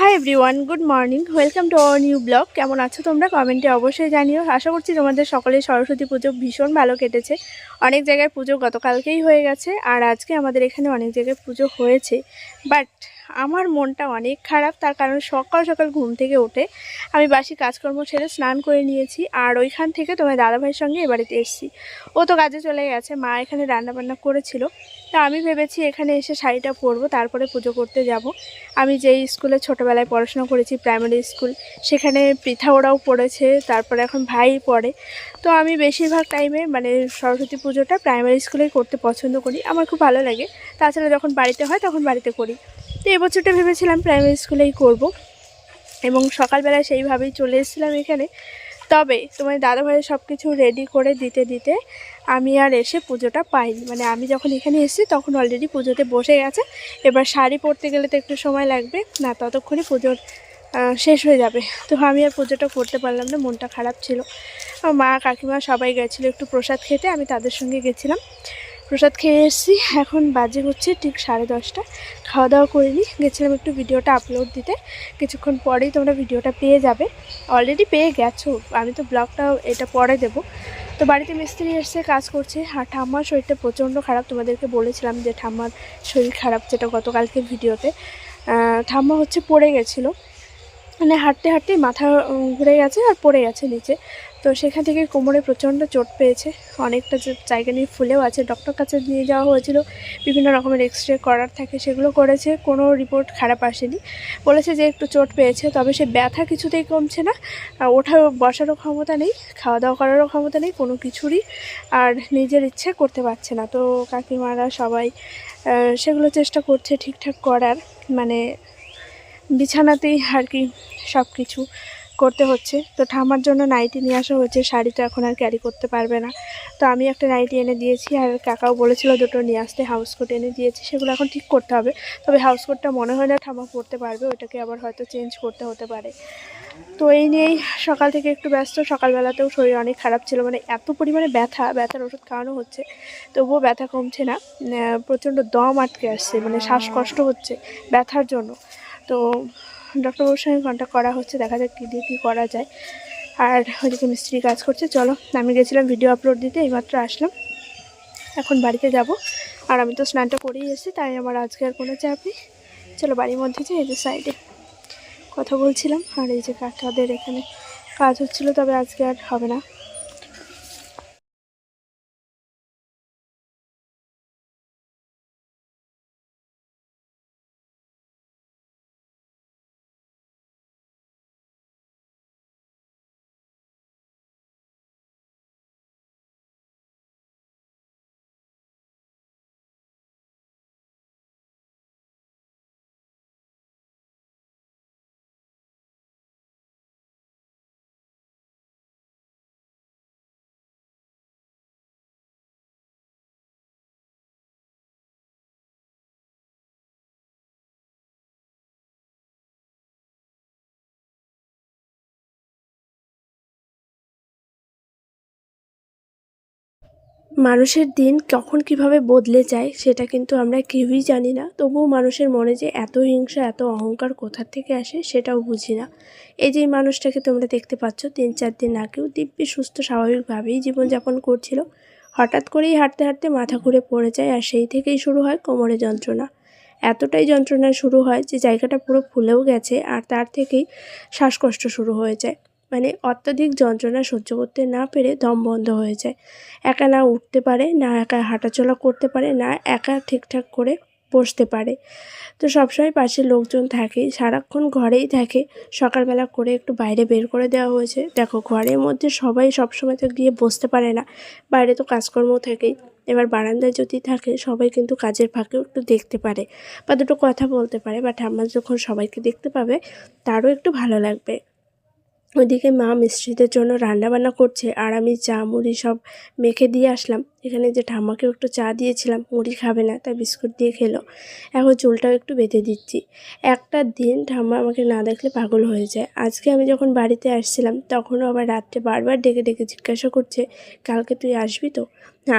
Hi everyone good morning welcome to our new blog কেমন আছো তোমরা? কমেন্টে অবশ্যই জানিও। আশা করছি তোমাদের সকলে সরস্বতী পুজো ভীষণ ভালো কেটেছে। অনেক জায়গায় পুজো গতকালকেই হয়ে গেছে, আর আজকে আমাদের এখানে অনেক জায়গায় পুজো হয়েছে। বাট আমার মনটা অনেক খারাপ, তার কারণ সকাল সকাল ঘুম থেকে উঠে আমি বাসি কাজকর্ম ছেড়ে স্নান করে নিয়েছি আর ওইখান থেকে তোমার দাদাভাইয়ের সঙ্গে এ বাড়িতে এসেছি। ও তো কাজে চলে গেছে, মা এখানে রান্নাবান্না করেছিল। তা আমি ভেবেছি এখানে এসে শাড়িটা পরবো, তারপরে পুজো করতে যাব। আমি যেই স্কুলে ছোটোবেলায় পড়াশোনা করেছি প্রাইমারি স্কুল সেখানে পৃথা ওরাও পড়েছে, তারপরে এখন ভাই পড়ে। তো আমি বেশিরভাগ টাইমে মানে সরস্বতী পুজোটা প্রাইমারি স্কুলেই করতে পছন্দ করি। আমার খুব ভালো লাগে। তাছাড়া যখন বাড়িতে হয় তখন বাড়িতে করি। তো এবছরটা ভেবেছিলাম প্রাইমারি স্কুলেই করব এবং সকালবেলা সেইভাবেই চলে এসেছিলাম এখানে। তবে তোমার দাদাভাইয়ের সব কিছু রেডি করে দিতে দিতে আমি আর এসে পুজোটা পাইনি। মানে আমি যখন এখানে এসেছি তখন অলরেডি পুজোতে বসে গেছে। এবার শাড়ি পরতে গেলে তো একটু সময় লাগবে। না ততক্ষণই পুজোর শেষ হয়ে যাবে। তো আমি আর পুজোটা করতে পারলাম না, মনটা খারাপ ছিল। মা, কাকিমা সবাই গেছিল একটু প্রসাদ খেতে, আমি তাদের সঙ্গে গেছিলাম। প্রসাদ খেয়ে এসেছি, এখন বাজে হচ্ছে ঠিক সাড়ে দশটা। খাওয়া দাওয়া করিনি গেছিলাম একটু ভিডিওটা আপলোড দিতে। কিছুক্ষণ পরেই তোমরা ভিডিওটা পেয়ে যাবে। অলরেডি পেয়ে গেছো, আমি তো ব্লগটা এটা পরে দেব। তো বাড়িতে মিস্ত্রি এসছে কাজ করছে, আর ঠাম্মার শরীরটা প্রচণ্ড খারাপ, তোমাদেরকে বলেছিলাম যে ঠাম্মার শরীর খারাপ যেটা গতকালকের ভিডিওতে। ঠাম্মা হচ্ছে পড়ে গেছিল। মানে হাঁটতে হাঁটতে মাথা ঘুরে গেছে আর পড়ে গেছে নিচে। তো সেখান থেকে কোমরে প্রচণ্ড চোট পেয়েছে। অনেকটা জায়গা নিয়ে ফুলেও আছে, ডক্টর কাছে নিয়ে যাওয়া হয়েছিল। বিভিন্ন রকমের এক্স রে করার থাকে, সেগুলো করেছে। কোনো রিপোর্ট খারাপ আসেনি। বলেছে যে একটু চোট পেয়েছে, তবে সে ব্যথা কিছুতেই কমছে না। আর ওঠা বসারও ক্ষমতা নেই খাওয়া দাওয়া করারও ক্ষমতা নেই, কোনো কিছুরই আর নিজের ইচ্ছে করতে পারছে না। তো কাকিমারা সবাই সেগুলো চেষ্টা করছে ঠিকঠাক করার। মানে বিছানাতেই আর কি সব কিছু করতে হচ্ছে। তো ঠামার জন্য নাইটি নিয়ে আসা হয়েছে, শাড়িটা এখন আর ক্যারি করতে পারবে না। তো আমি একটা নাইটি এনে দিয়েছি আর কাকাও বলেছিল দুটো নিয়ে আসতে হাউস কোট এনে দিয়েছি, সেগুলো এখন ঠিক করতে হবে। তবে হাউস কোটটা মনে হয় না ঠামা পড়তে পারবে, ওটাকে আবার হয়তো চেঞ্জ করতে হতে পারে। তো এই নিয়েই সকাল থেকে একটু ব্যস্ত, সকালবেলাতেও শরীর অনেক খারাপ ছিল মানে এত পরিমাণে ব্যথা, ব্যথার ওষুধ খাওয়ানো হচ্ছে, তবুও ব্যথা কমছে না প্রচণ্ড দম আটকে আসছে মানে শ্বাসকষ্ট হচ্ছে ব্যথার জন্য। তো ডক্টরবাবুর সঙ্গে কন্ট্যাক্ট করা হচ্ছে, দেখা যাক কী দিয়ে কী করা যায়। আর ওইদিকে মিস্ত্রি কাজ করছে, চলো। আমি গেছিলাম ভিডিও আপলোড দিতে, এইমাত্র আসলাম। এখন বাড়িতে যাব। আর আমি তো স্নানটা করেই এসেছি, তাই আমার আজকে আর কোনো চাপ নেই। চলো বাড়ির মধ্যে যে এই যে সাইডে কথা বলছিলাম। আর এই যে কাকাদের এখানে কাজ হচ্ছিল, তবে আজকে আর হবে না। মানুষের দিন কখন কীভাবে বদলে যায় সেটা কিন্তু আমরা কেউই জানি না। তবুও মানুষের মনে যে এত হিংসা, এত অহংকার কোথার থেকে আসে সেটাও বুঝি না। এই যে মানুষটাকে তোমরা দেখতে পাচ্ছ, তিন চার দিন আগেও দিব্যি, সুস্থ, স্বাভাবিকভাবেই জীবনযাপন করছিল। হঠাৎ করেই হাঁটতে হাঁটতে মাথা ঘুরে পড়ে যায় আর সেই থেকেই শুরু হয় কোমরে যন্ত্রণা। এতটাই যন্ত্রণা শুরু হয় যে জায়গাটা পুরো ফুলেও গেছে আর তার থেকেই শ্বাসকষ্ট শুরু হয়ে যায়। মানে অত্যাধিক যন্ত্রণা সহ্য করতে না পেরে দম বন্ধ হয়ে যায়। একা না উঠতে পারে, না একা হাঁটাচলা করতে পারে, না একা ঠিকঠাক করে বসতে পারে। তো সবসময় পাশে লোকজন থাকে, সারাক্ষণ ঘরেই থাকে। সকালবেলা করে একটু বাইরে বের করে দেওয়া হয়েছে। দেখো, ঘরের মধ্যে সবাই সবসময় তো গিয়ে বসতে পারে না। বাইরে তো কাজকর্ম থেকেই এবার বারান্দায় যদি থাকে, সবাই কিন্তু কাজের ফাঁকেও একটু দেখতে পারে বা দুটো কথা বলতে পারে বা ঠাম্মা যখন সবাইকে দেখতে পাবে, তারও একটু ভালো লাগবে। ওইদিকে মা মিস্ত্রিদের জন্য রান্নাবান্না করছে আর আমি চা মুড়ি সব মেখে দিয়ে আসলাম। এখানে যে ঠাম্মাকেও একটু চা দিয়েছিলাম, মুড়ি খাবে না, তাই বিস্কুট দিয়ে খেলো। এখন চুলটাও একটু বেঁধে দিচ্ছি। একটা দিন ঠাম্মা আমাকে না দেখলে পাগল হয়ে যায়। আজকে আমি যখন বাড়িতে আসছিলাম, তখনও আবার রাত্রে বারবার ডেকে ডেকে জিজ্ঞাসা করছে, কালকে তুই আসবি তো?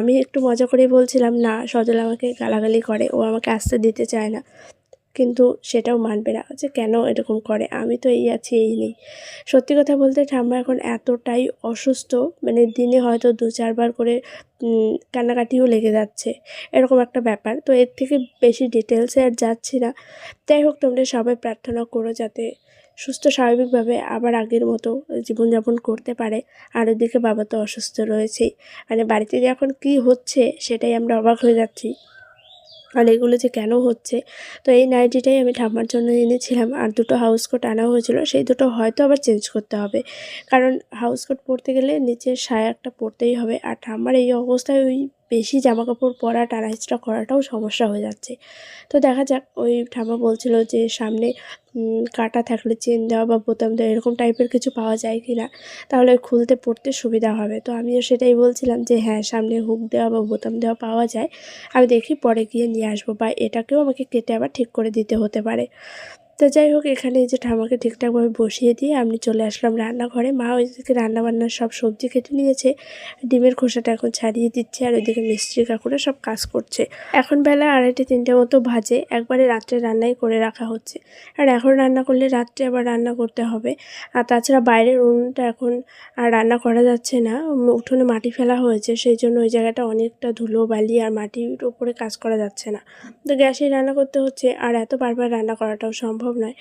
আমি একটু মজা করে বলছিলাম, না, সজল আমাকে গালাগালি করে, ও আমাকে আসতে দিতে চায় না। কিন্তু সেটাও মানবে না যে কেন এরকম করে। আমি তো এই আছি, এই নেই। সত্যি কথা বলতে ঠাম্মা এখন এতটাই অসুস্থ মানে দিনে হয়তো দু, চারবার করে কান্নাকাটিও লেগে যাচ্ছে। এরকম একটা ব্যাপার। তো এর থেকে বেশি ডিটেলসে আর যাচ্ছি না। যাই হোক, তোমরা সবাই প্রার্থনা করো যাতে সুস্থ স্বাভাবিকভাবে আবার আগের মতো জীবনযাপন করতে পারে। আর ওদিকে বাবা তো অসুস্থ রয়েছেই। মানে বাড়িতে যে এখন কী হচ্ছে সেটাই আমরা অবাক হয়ে যাচ্ছি। আর এগুলো যে কেন হচ্ছে? তো এই নাইটিটাই আমি ঠাম্মার জন্য এনেছিলাম। আর দুটো হাউস কোট আনা হয়েছিল। সেই দুটো হয়তো আবার চেঞ্জ করতে হবে। কারণ হাউস কোট পরতে গেলে নিচের সায়া একটা পরতেই হবে। আর ঠাম্মার এই অবস্থায় ওই বেশি জামা কাপড় পরা, টানা হিচড়া করাটাও সমস্যা হয়ে যাচ্ছে। তো দেখা যাক, ওই ঠাম্মা বলছিল যে সামনে কাটা থাকলে চেন দেওয়া বা বোতাম দেওয়া এরকম টাইপের কিছু পাওয়া যায় কি না তাহলে খুলতে পড়তে সুবিধা হবে। তো আমিও সেটাই বলছিলাম যে হ্যাঁ সামনে হুক দেওয়া বা বোতাম দেওয়া পাওয়া যায়। আমি দেখি পরে গিয়ে নিয়ে আসব। বা এটাকেও আমাকে কেটে আবার ঠিক করে দিতে হতে পারে। তো যাই হোক, এখানে এই যে ঠামাকে ঠিকঠাকভাবে বসিয়ে দিয়ে আমি চলে আসলাম রান্নাঘরে। মা ওইদিকে রান্নাবান্নার সব সবজি কেটে নিয়েছে, ডিমের খোসাটা এখন ছাড়িয়ে দিচ্ছে আর ওইদিকে মিস্ত্রি কাকুরা সব কাজ করছে। এখন বেলা আড়াইটে তিনটে মতো ভাজে একবারে রাত্রে রান্নাই করে রাখা হচ্ছে। আর এখন রান্না করলে রাত্রে আবার রান্না করতে হবে। আর তাছাড়া বাইরের উনুনটা এখন আর রান্না করা যাচ্ছে না উঠোনে মাটি ফেলা হয়েছে, সেই জন্য ওই জায়গাটা অনেকটা ধুলো, বালি আর মাটির উপরে কাজ করা যাচ্ছে না। তো গ্যাসেই রান্না করতে হচ্ছে, আর এত বারবার রান্না করাটাও সম্ভব নয়।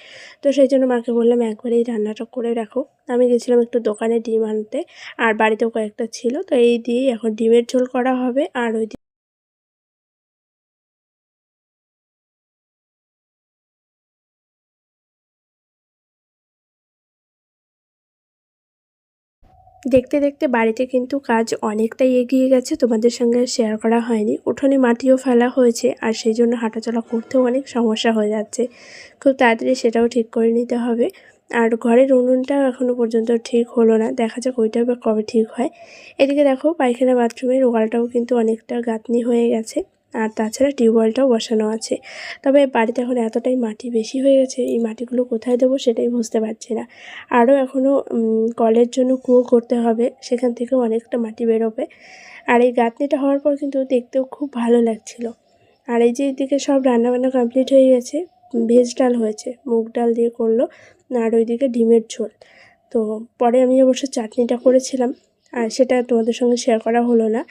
তো সেই জন্য মাকে বললাম একবারেই রান্নাটা করে রাখো আমি গেছিলাম একটু দোকানে ডিম আনতে, আর বাড়িতেও কয়েকটা ছিল। তো এই দিয়েই এখন ডিমের ঝোল করা হবে, আর ওই দেখতে দেখতে বাড়িতে কিন্তু কাজ অনেকটাই এগিয়ে গেছে, তোমাদের সঙ্গে শেয়ার করা হয়নি। উঠোনে মাটিও ফেলা হয়েছে আর সেই জন্য হাঁটাচলা করতেও অনেক সমস্যা হয়ে যাচ্ছে। খুব তাড়াতাড়ি সেটাও ঠিক করে নিতে হবে। আর ঘরের উনুনটাও এখনও পর্যন্ত ঠিক হলো না, দেখা যাক ওইটাও বা কবে ঠিক হয়। এদিকে দেখো পায়খানা বাথরুমের ওয়ালটাও কিন্তু অনেকটা গাঁথনি হয়ে গেছে। আর তাছাড়া টিউবওয়েলটাও বসানো আছে। তবে বাড়িতে এখন এতটাই মাটি বেশি হয়ে গেছে, এই মাটিগুলো কোথায় দেবো সেটাই বুঝতে পারছি না। আরও এখনও কলের জন্য কুয়ো করতে হবে, সেখান থেকেও অনেকটা মাটি বেরোবে। আর এই গাঁথনিটা হওয়ার পর কিন্তু দেখতেও খুব ভালো লাগছিল। আর এই যে এদিকে সব রান্নাবান্না কমপ্লিট হয়ে গেছে, ভেজ ডাল হয়েছে, মুগ ডাল দিয়ে করল, আর ওইদিকে ডিমের ঝোল। তো পরে আমি অবশ্য চাটনিটা করেছিলাম, আর সেটা তোমাদের সঙ্গে শেয়ার করা হলো না।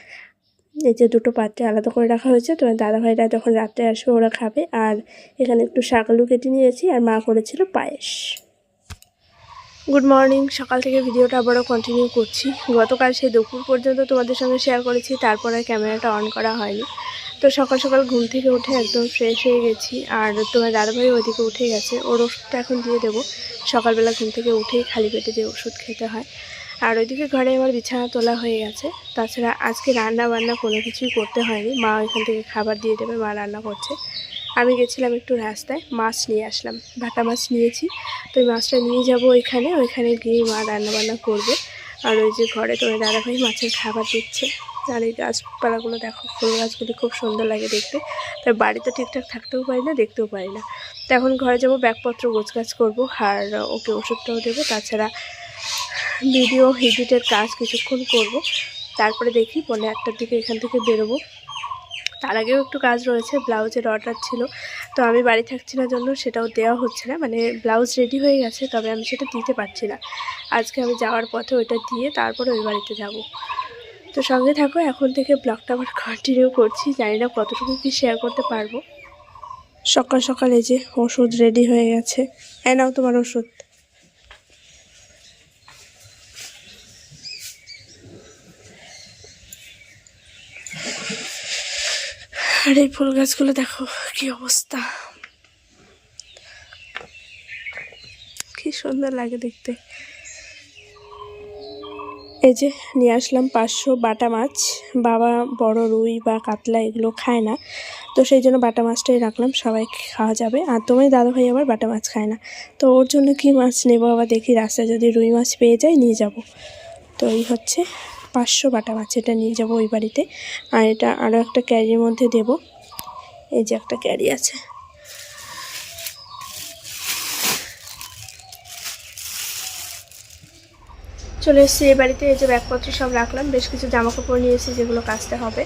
এই যে দুটো পাত্রে আলাদা করে রাখা হয়েছে তোমার দাদাভাইরা যখন রাত্রে আসবে ওরা খাবে। আর এখানে একটু শাক আলু কেটে নিয়েছি, আর মা করেছিল পায়েস। গুড মর্নিং সকাল থেকে ভিডিওটা আবারও কন্টিনিউ করছি। গতকাল সেই দুপুর পর্যন্ত তোমাদের সঙ্গে শেয়ার করেছি, তারপর আর ক্যামেরাটা অন করা হয়নি। তো সকাল সকাল ঘুম থেকে উঠে একদম ফ্রেশ হয়ে গেছি, আর তোমার দাদাভাই ওইদিকে উঠে গেছে। ওর ওষুধটা এখন দিয়ে দেবো। সকালবেলা ঘুম থেকে উঠেই খালি পেটে যে ওষুধ খেতে হয়। আর ওইদিকে ঘরে আমার বিছানা তোলা হয়ে গেছে। তাছাড়া আজকে রান্না বান্না কোনো কিছুই করতে হয়নি। মা ওইখান থেকে খাবার দিয়ে দেবে, মা রান্না করছে। আমি গেছিলাম একটু রাস্তায়, মাছ নিয়ে আসলাম। ভাটা মাছ নিয়েছি। তো ওই মাছটা নিয়ে যাব ওইখানে ওইখানে গিয়ে মা রান্নাবান্না করবে। আর ওই যে ঘরে তোমার দাদাভাই মাছের খাবার দিচ্ছে। আর এই গাছপালাগুলো দেখো, ফুল গাছগুলি খুব সুন্দর লাগে দেখতে। তাই বাড়িতে ঠিকঠাক থাকতেও পারি না, দেখতেও পারি না। তো এখন ঘরে যাব, ব্যাগপত্র গোছগাছ করব, আর ওকে ওষুধটাও দেবো। তাছাড়া ভিডিও, এডিটের কাজ কিছুক্ষণ করব। তারপরে দেখি পনেরো একটার দিকে এখান থেকে বেরোবো। তার আগেও একটু কাজ রয়েছে, ব্লাউজের অর্ডার ছিল। তো আমি বাড়ি থাকছি না জন্য সেটাও দেওয়া হচ্ছে না। মানে ব্লাউজ রেডি হয়ে গেছে, তবে আমি সেটা দিতে পারছি না। আজকে আমি যাওয়ার পথে ওইটা দিয়ে তারপরে ওই বাড়িতে যাব। তো সঙ্গে থাকো, এখন থেকে ব্লগটা আবার কন্টিনিউ করছি। জানি না কতটুকু কি শেয়ার করতে পারব। সকাল সকাল যে ওষুধ রেডি হয়ে গেছে। হ্যাঁ নাও তোমার ওষুধ। আর এই ফুল গাছগুলো দেখো কি অবস্থা। কি সুন্দর লাগে দেখতে। এই যে নিয়ে আসলাম পাঁচশো বাটা মাছ। বাবা বড় রুই বা কাতলা এগুলো খায় না। তো সেই জন্য বাটা মাছটাই রাখলাম, সবাই খাওয়া যাবে। আর তোমার দাদাভাই আবার বাটা মাছ খায় না। তো ওর জন্য কি মাছ নেব আবার দেখি, রাস্তায় যদি রুই মাছ পেয়ে যাই নিয়ে যাব। তো এই হচ্ছে পাঁচশো বাটা মাছ এটা নিয়ে যাব ওই বাড়িতে। আর এটা আরও একটা ক্যারির মধ্যে দেব। এই যে একটা ক্যারি আছে। চলে এসেছি এই বাড়িতে, এই যে ব্যাগপত্র সব রাখলাম, বেশ কিছু জামা কাপড় নিয়েছি যেগুলো কাচতে হবে।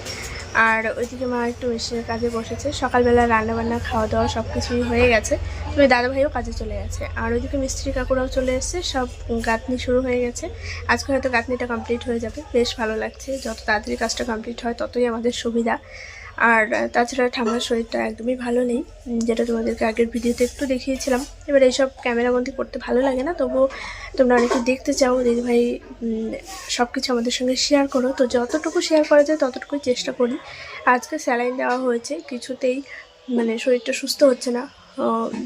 আর ওইদিকে মা একটু মেশিনের কাজে বসেছে। সকালবেলা রান্নাবান্না খাওয়া দাওয়া সব কিছুই হয়ে গেছে। তবে দাদাভাইও কাজে চলে গেছে। আর ওইদিকে মিস্ত্রি কাকুরাও চলে এসেছে, সব গাঁথনি শুরু হয়ে গেছে। আজকে হয়তো গাঁথনিটা কমপ্লিট হয়ে যাবে। বেশ ভালো লাগছে। যত তাড়াতাড়ি কাজটা কমপ্লিট হয়, ততই আমাদের সুবিধা। আর তাছাড়া ঠাম্মার শরীরটা একদমই ভালো নেই যেটা তোমাদেরকে আগের ভিডিওতে একটু দেখিয়েছিলাম। এবার এইসব ক্যামেরাবন্দি করতে ভালো লাগে না, তবুও তোমরা অনেকে দেখতে চাও দিদিভাই সব কিছু আমাদের সঙ্গে শেয়ার করো। তো যতটুকু শেয়ার করা যায় ততটুকুই চেষ্টা করি। আজকে স্যালাইন দেওয়া হয়েছে, কিছুতেই মানে শরীরটা সুস্থ হচ্ছে না।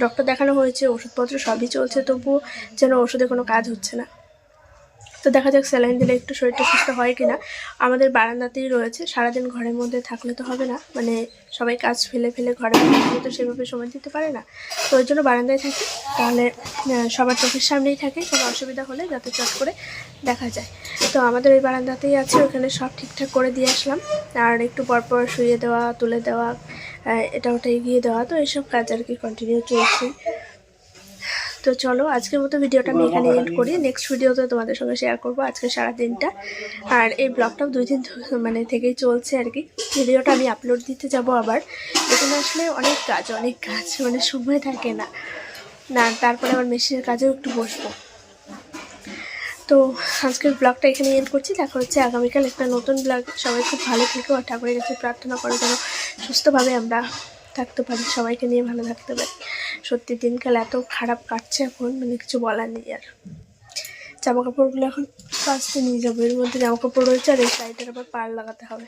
ডক্টর দেখানো হয়েছে, ওষুধপত্র সবই চলছে, তবুও যেন ওষুধে কোনো কাজ হচ্ছে না। তো দেখা যাক স্যালাইন দিলে একটু শরীরটা সুস্থ হয় কিনা। আমাদের বারান্দাতেই রয়েছে, সারাদিন ঘরের মধ্যে থাকলে তো হবে না। মানে সবাই কাজ ফেলে ফেলে মধ্যে তো সেভাবে সময় দিতে পারে না। তো ওই জন্য বারান্দায় থাকি, তাহলে সবার চোখের সামনেই থাকে কোনো অসুবিধা হলে যাতে চট করে দেখা যায়। তো আমাদের ওই বারান্দাতেই আছে, ওখানে সব ঠিকঠাক করে দিয়ে আসলাম। আর একটু পরপর শুয়ে দেওয়া, তুলে দেওয়া এটা ওটা এগিয়ে দেওয়া, তো এইসব কাজ আর কি কন্টিনিউ চলছে। তো চলো আজকের মতো ভিডিওটা আমি এখানে এন্ড করি। নেক্সট ভিডিওতে তোমাদের সঙ্গে শেয়ার করব আজকে সারা দিনটা আর এই ব্লগটাও দুই দিন মানে থেকেই চলছে আর কি। ভিডিওটা আমি আপলোড দিতে যাব আবার। এখানে আসলে অনেক কাজ অনেক কাজ মানে সময় থাকে না। না তারপরে আবার মেশিনের কাজেও একটু বসবো। তো আজকের ব্লগটা এখানে এন্ড করছি। দেখা হচ্ছে আগামীকাল একটা নতুন ব্লগ সবাই খুব ভালো থেকো আর ঠাকুরের কাছে প্রার্থনা করো যেন সুস্থভাবে আমরা থাকতে পারি। সবাইকে নিয়ে ভালো থাকতে পারি। সত্যি দিনকাল এত খারাপ কাটছে এখন মানে কিছু বলার নেই আর। জামা কাপড়গুলো এখন কাচতে নিয়ে যাব, এর মধ্যে জামা কাপড় রয়েছে আর এই সাইডের আবার পার লাগাতে হবে।